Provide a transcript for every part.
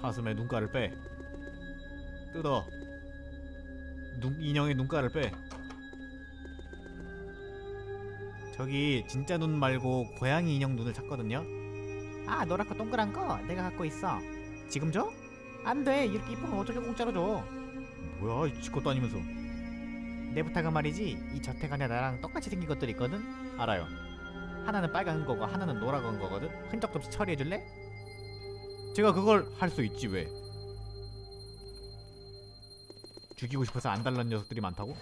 사슴의 눈가를 빼. 뜯어. 눈, 인형의 눈가를 빼. 저기 진짜 눈 말고 고양이 인형 눈을 찾거든요. 아 노랗고 동그란 거 내가 갖고 있어 지금 줘? 안돼 이렇게 거 어떻게 공짜로 줘 뭐야, 이 지것도 아니면서. 내 부탁은 말이지 이 저택 안에 나랑 똑같이 생긴 것들이 있거든 알아요. 하나는 빨간 거고 하나는 노란 거거든 흔적 없이 처리해줄래? 제가 그걸 할 수 있지 왜? 죽이고 싶어서 안 달라는 녀석들이 많다고?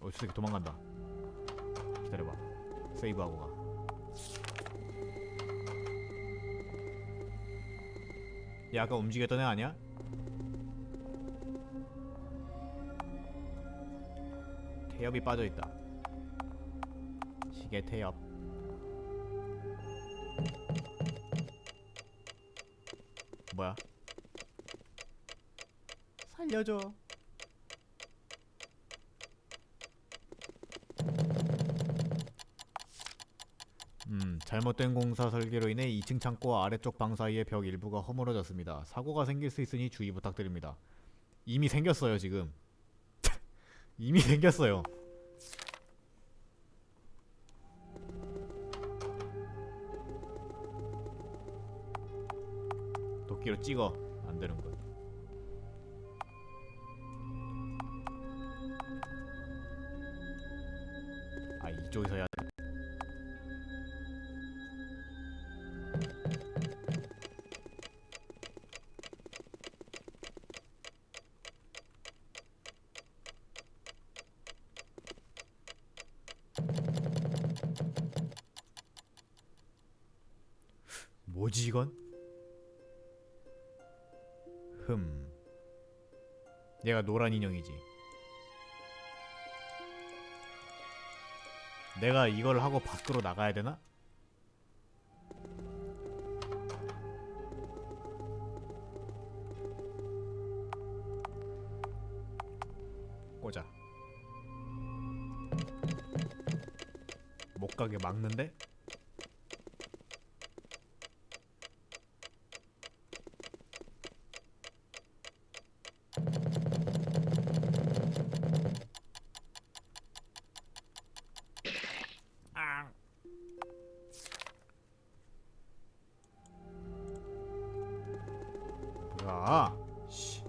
어, 저 새끼 도망간다. 기다려봐. 세이브하고 가. 얘 아까 움직였던 애 아니야? 태엽이 빠져있다. 시계 태엽. 뭐야? 살려줘. 음, 잘못된 공사 설계로 인해 2층 창고와 아래쪽 방 사이의 벽 일부가 허물어졌습니다. 사고가 생길 수 있으니 주의 부탁드립니다. 이미 생겼어요, 지금. 이미 생겼어요. 도끼로 찍어. 안 되는 거. 아, 이쪽에서 해야 흠. 얘가 노란 인형이지. 내가 이걸 하고 밖으로 나가야 되나? 꽂아. 못 가게 막는데? 뭐야? 씨.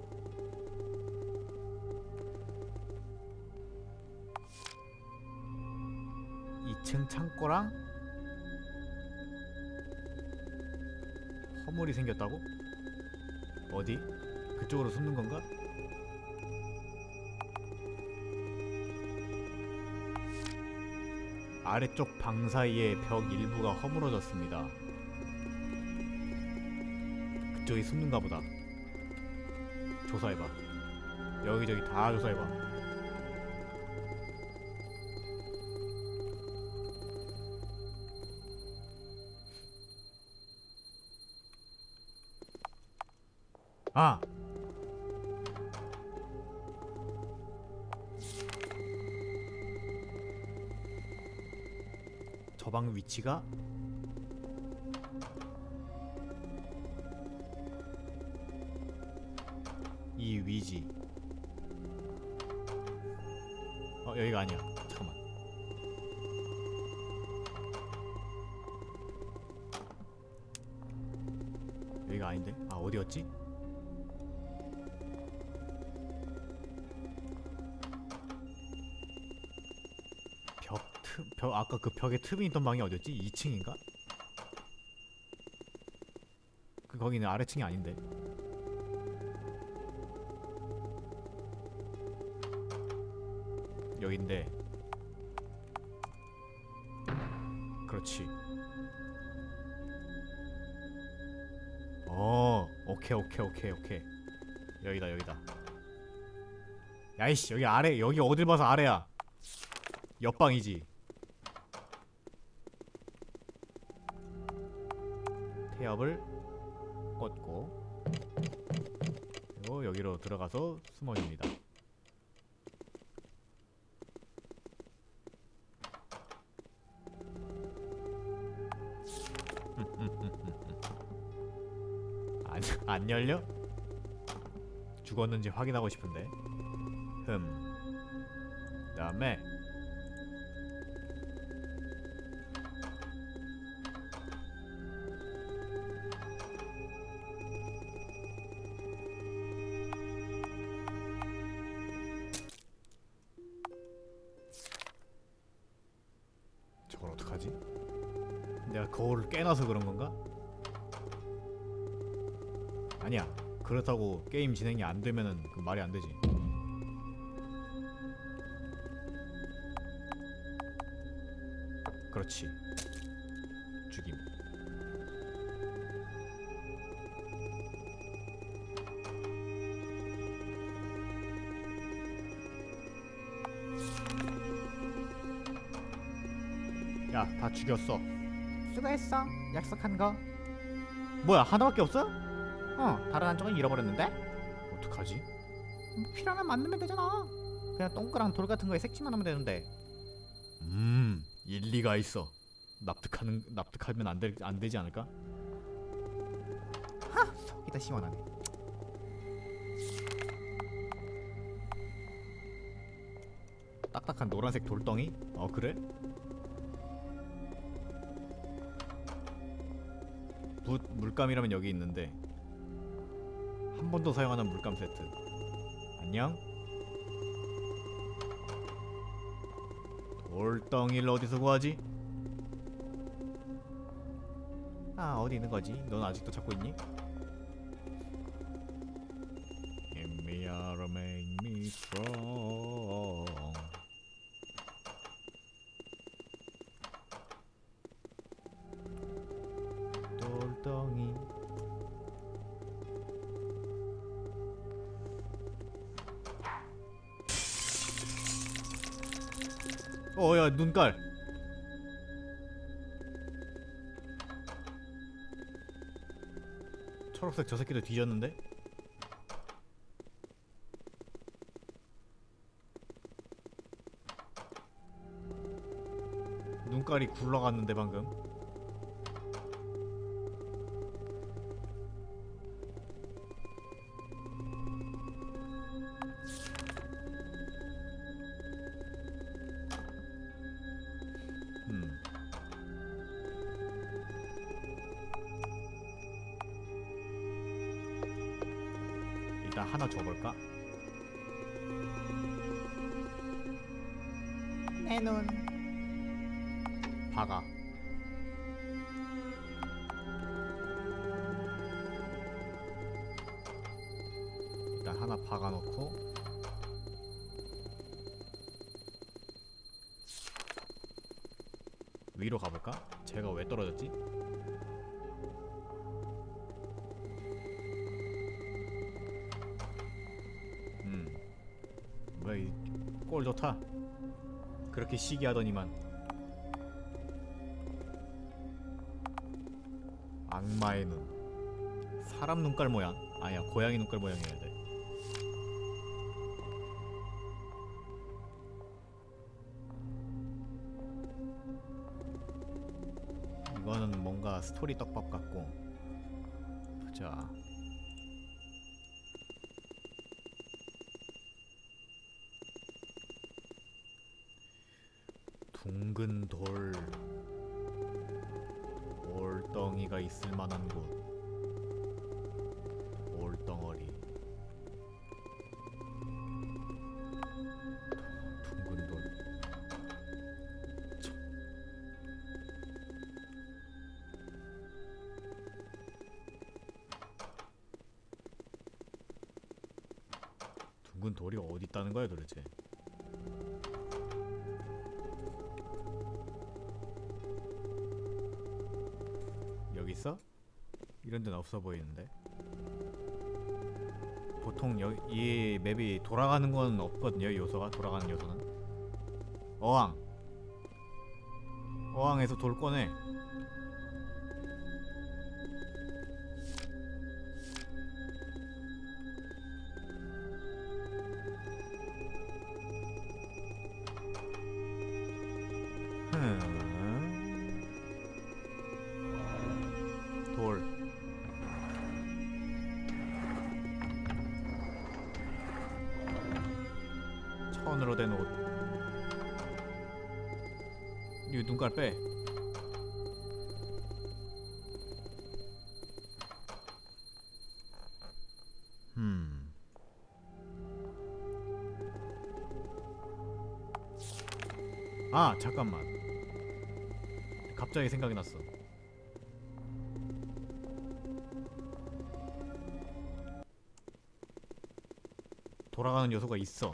이층 창고랑 허물이 생겼다고? 어디? 그쪽으로 숨는 건가? 아래쪽 방 사이의 벽 일부가 허물어졌습니다. 그쪽이 숨는가 보다. 조사해봐. 여기저기 다 조사해봐. 아! 저 방 위치가 아닌데 아 어디였지? 벽 틈 벽 아까 그 벽에 틈이 있던 방이 어디였지? 2층인가? 그 거기는 아래층이 아닌데. 여긴데. 그렇지 오케이 오케이 오케이 오케이. 여기다 여기다. 야이씨 여기 아래 여기 어딜 봐서 아래야? 옆방이지. 태엽을 꽂고 그리고 여기로 들어가서 숨어줍니다 열려? 죽었는지 확인하고 싶은데. 흠. 그다음에 저걸 어떡하지? 내가 거울을 깨놔서 그런 건가? 아니야. 그렇다고 게임 진행이 안 되면은 그 말이 안 되지. 그렇지. 죽임. 야, 다 죽였어. 수고했어. 약속한 거. 뭐야, 하나밖에 없어? 어, 다른 한쪽은 잃어버렸는데? 어떡하지? 뭐 필요하면 만들면 되잖아. 그냥 동그랑 돌 같은 거에 색칠만 하면 되는데. 음, 일리가 있어. 납득하는 납득하면 안, 되, 안 되지 않을까? 속이 다 시원하네. 딱딱한 노란색 돌덩이? 어 그래? 붓 물감이라면 여기 있는데 한 번도 사용하는 물감 세트 안녕? 돌덩이를 어디서 구하지? 아 어디 있는 거지? 넌 아직도 찾고 있니? 저 새끼도 뒤졌는데? 눈깔이 굴러갔는데 방금 하나 박아놓고 위로 가볼까? 제가 왜 떨어졌지? 음, 뭐꼴 좋다. 그렇게 시기하더니만 악마의 눈. 사람 눈깔 모양? 아니야, 고양이 눈깔 모양이어야 돼. 스토리 떡밥 같고. 보자. 둥근 돌. 올덩이가 있을 만한 곳. 돌이 어디 있다는 거야 도대체? 여기 있어? 이런 데는 없어 보이는데. 보통 여, 이 맵이 돌아가는 건 없거든요. 이 요소가 돌아가는 요소는. 어항. 어항에서 돌 꺼내. 가짜로 된 옷. 이거 눈깔 빼. 음. 아 잠깐만. 갑자기 생각이 났어. 돌아가는 요소가 있어.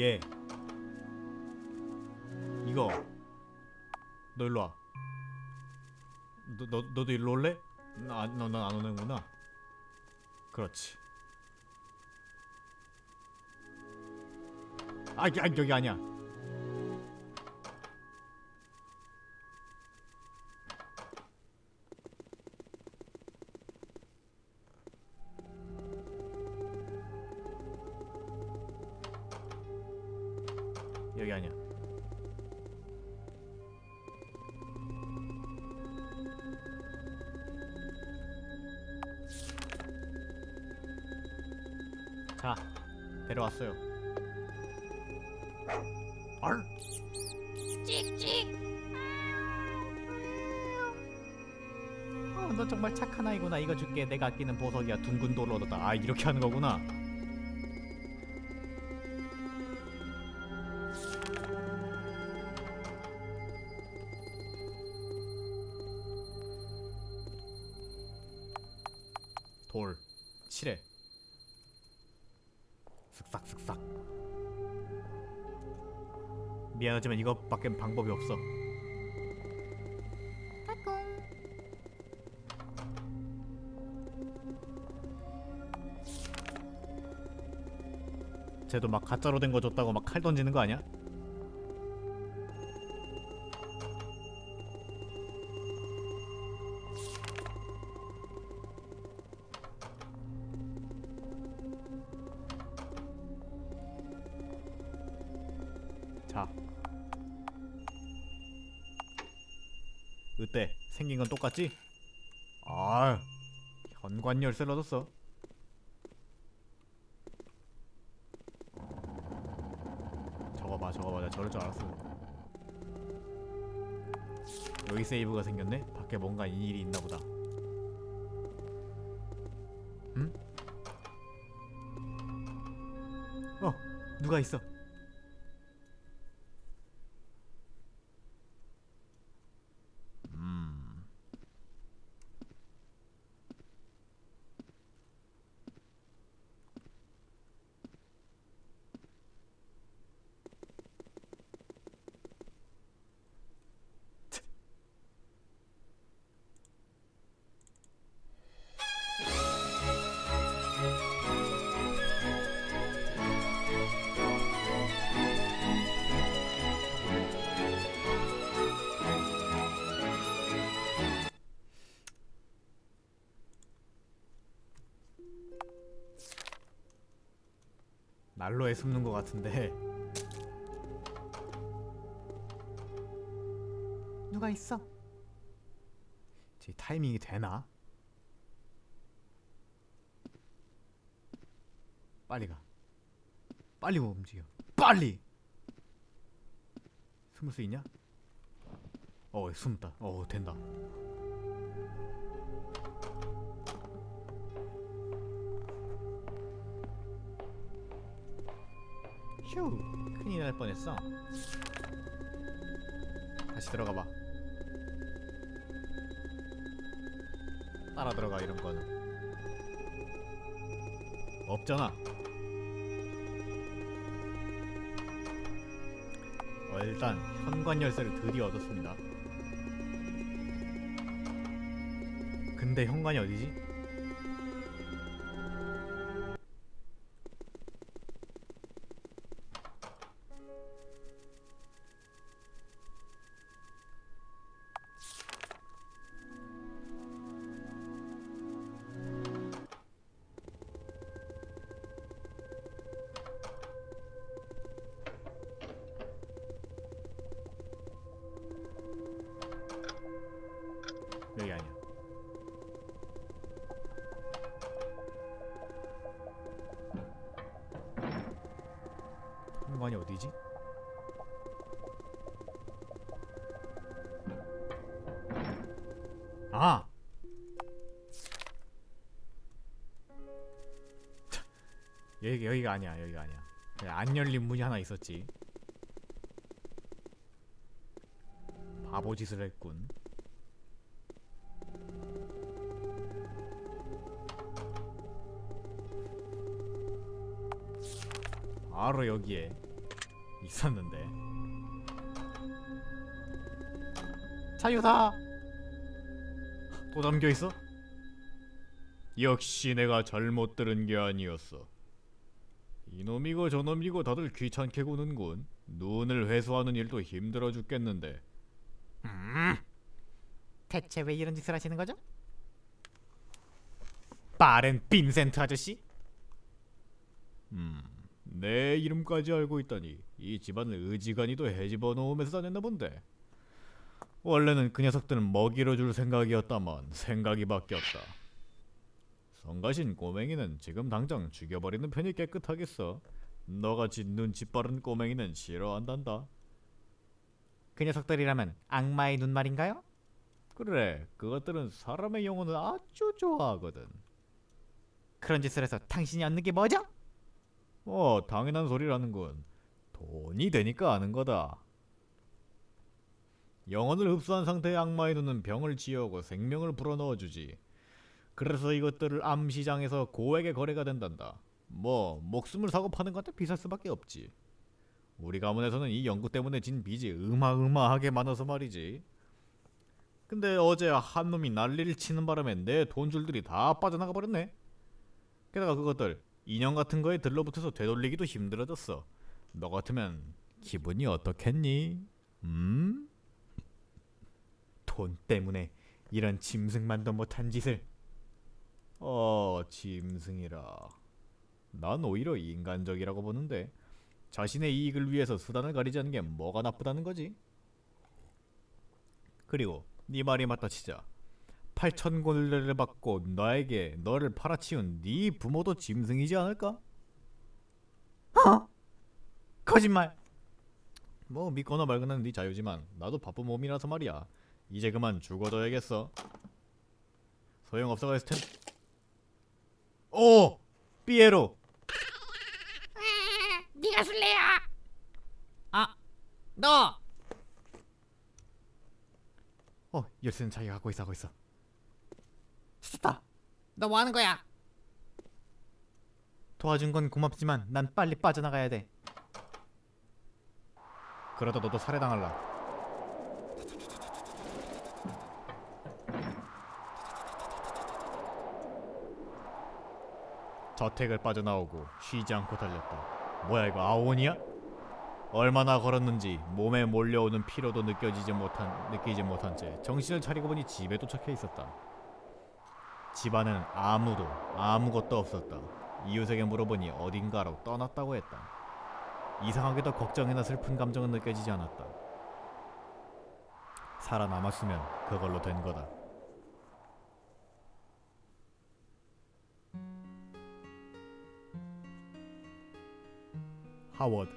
얘. 이거. 너 일로 와. 너, 너 너도 일로 올래? 너넌안 오는구나. 그렇지. 아, 야, 여기 아니야. 자, 데려왔어요. 얼. 어, 너 정말 착한 아이구나. 이거 줄게. 내가 아끼는 보석이야. 둥근 돌로 얻었다. 아 이렇게 하는 거구나. 이것밖엔 방법이 없어. 쟤도 막 가짜로 된 거 줬다고 막 칼 던지는 거 아니야? 똑같지? 아, 현관 열쇠를 얻었어. 저거 봐 저거 봐 내가 저럴 줄 알았어 여기 세이브가 생겼네? 밖에 뭔가 일이 있나 보다 응? 어 누가 있어 난로에 숨는 것 같은데 누가 있어? 제 타이밍이 되나? 빨리 가. 빨리 움직여. 빨리. 숨을 수 있냐? 어, 숨다. 어, 된다. 휴, 큰일 날 뻔했어. 다시 들어가 봐. 따라 들어가 이런 거는 없잖아. 어, 일단 현관 열쇠를 드디어 얻었습니다. 근데 현관이 어디지? 소리지? 아! 차, 여기 여기가 아니야 여기가 아니야 그냥 안 열린 문이 하나 있었지 바보 짓을 했군 바로 여기에 있었는데 자유다. 또 잠겨 있어? 역시 내가 잘못 들은 게 아니었어. 이놈이고 저놈이고 다들 귀찮게 구는군. 눈을 회수하는 일도 힘들어 죽겠는데. 대체 왜 이런 짓을 하시는 거죠? 빠른 빈센트 아저씨? 음, 내 이름까지 알고 있다니 이 집안을 의지간이도 해집어 놓으면서 다녔나 본데. 원래는 그 녀석들은 먹이로 줄 생각이었다만 생각이 바뀌었다. 성가신 꼬맹이는 지금 당장 죽여버리는 편이 깨끗하겠어. 너같이 눈치 빠른 꼬맹이는 싫어한단다. 그 녀석들이라면 악마의 눈말인가요? 그래, 그것들은 사람의 영혼을 아주 좋아하거든. 그런 짓을 해서 당신이 얻는 게 뭐죠? 어, 당연한 소리라는군. 돈이 되니까 아는 거다. 영혼을 흡수한 상태의 악마의 눈은 병을 치유하고 생명을 불어넣어 주지. 그래서 이것들을 암시장에서 고액의 거래가 된단다. 뭐 목숨을 사고 파는 것한테 비쌀 수밖에 없지. 우리 가문에서는 이 연구 때문에 진 빚이 어마어마하게 많아서 말이지. 근데 어제 한 놈이 난리를 치는 바람에 내 돈줄들이 다 빠져나가 버렸네. 게다가 그것들 인형 같은 거에 들러붙어서 되돌리기도 힘들어졌어. 너 같으면 기분이 어떻겠니? 음? 돈 때문에 이런 짐승만도 못한 짓을 어, 짐승이라. 난 오히려 인간적이라고 보는데 자신의 이익을 위해서 수단을 가리지 않는 게 뭐가 나쁘다는 거지? 그리고 네 말이 맞다 치자. 8천 골레를 받고 나에게 너를 팔아치운 네 부모도 짐승이지 않을까? 거짓말. 뭐 믿거나 말거나는 네 자유지만 나도 바쁜 몸이라서 말이야. 이제 그만 죽어줘야겠어. 소용 없어가 했을 텐. 오, 삐에로. 네가 술래야. 아, 너. 어, 열쇠는 자기가 갖고 있어, 갖고 있어. 찾았다. 너 뭐 하는 거야? 도와준 건 고맙지만 난 빨리 빠져나가야 돼. 그러다 너도 살해당할라. 저택을 빠져나오고 쉬지 않고 달렸다. 뭐야 이거 아오니야? 얼마나 걸었는지 몸에 몰려오는 피로도 느껴지지 못한 느끼지 못한 채 정신을 차리고 보니 집에 도착해 있었다. 집안에는 아무도 아무것도 없었다. 이웃에게 물어보니 어딘가로 떠났다고 했다. 이상하게도 걱정이나 슬픈 감정은 느껴지지 않았다. 살아남았으면 그걸로 된 거다. 하워드.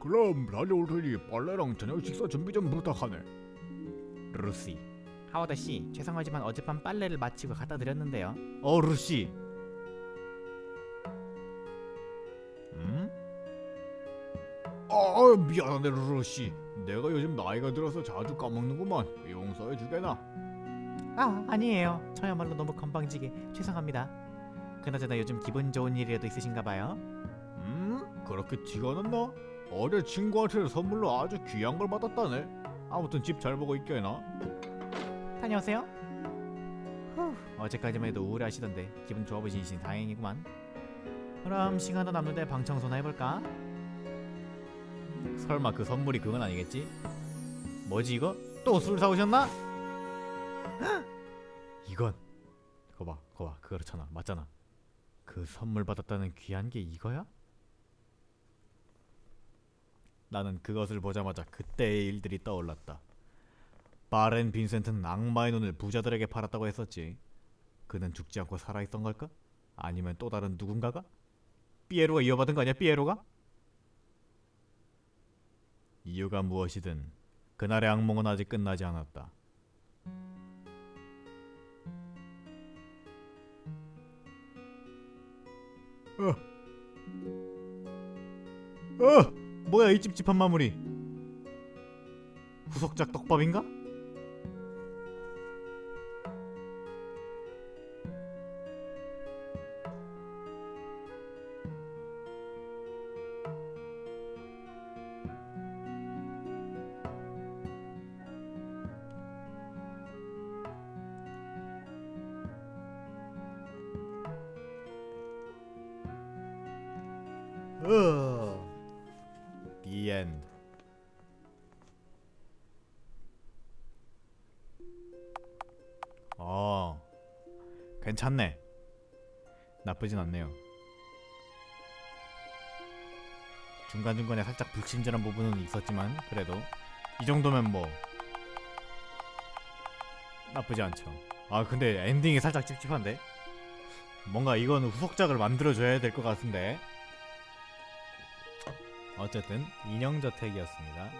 그럼 다녀올 테니 빨래랑 저녁 식사 준비 좀 부탁하네. 루시. 하워드 씨, 죄송하지만 어젯밤 빨래를 마치고 갖다 드렸는데요. 어 루시. 음? 아 미안하네 루시. 내가 요즘 나이가 들어서 자주 까먹는구만. 용서해 주게나. 아, 아니에요. 저야말로 너무 건방지게 죄송합니다. 그나저나 요즘 기분 좋은 일이라도 있으신가 봐요. 음? 그렇게 티가 났나? 어제 친구한테 선물로 아주 귀한 걸 받았다네. 아무튼 집 잘 보고 있게나. 다녀오세요. 후, 어제까지만 해도 우울하시던데 기분 좋아 보이시니 다행이구만. 그럼 시간도 남는데 방 청소나 해볼까? 설마 그 선물이 그건 아니겠지? 뭐지 이거? 또 술 사오셨나? 이건 거봐 거봐 그렇잖아 맞잖아 그 선물 받았다는 귀한 게 이거야? 나는 그것을 보자마자 그때의 일들이 떠올랐다 바렌 빈센트는 악마의 눈을 부자들에게 팔았다고 했었지 그는 죽지 않고 살아있던 걸까? 아니면 또 다른 누군가가? 삐에로가 이어받은 거 아니야 삐에로가? 이유가 무엇이든 그날의 악몽은 아직 끝나지 않았다. 어. 어! 뭐야 이 찝찝한 마무리. 후속작 떡밥인가? 어. The end. 어. 괜찮네. 나쁘진 않네요. 중간중간에 살짝 불친절한 부분은 있었지만 그래도 이 정도면 뭐 나쁘지 않죠. 아 근데 엔딩이 살짝 찝찝한데? 뭔가 이건 후속작을 만들어줘야 될 것 같은데 어쨌든 인형저택이었습니다.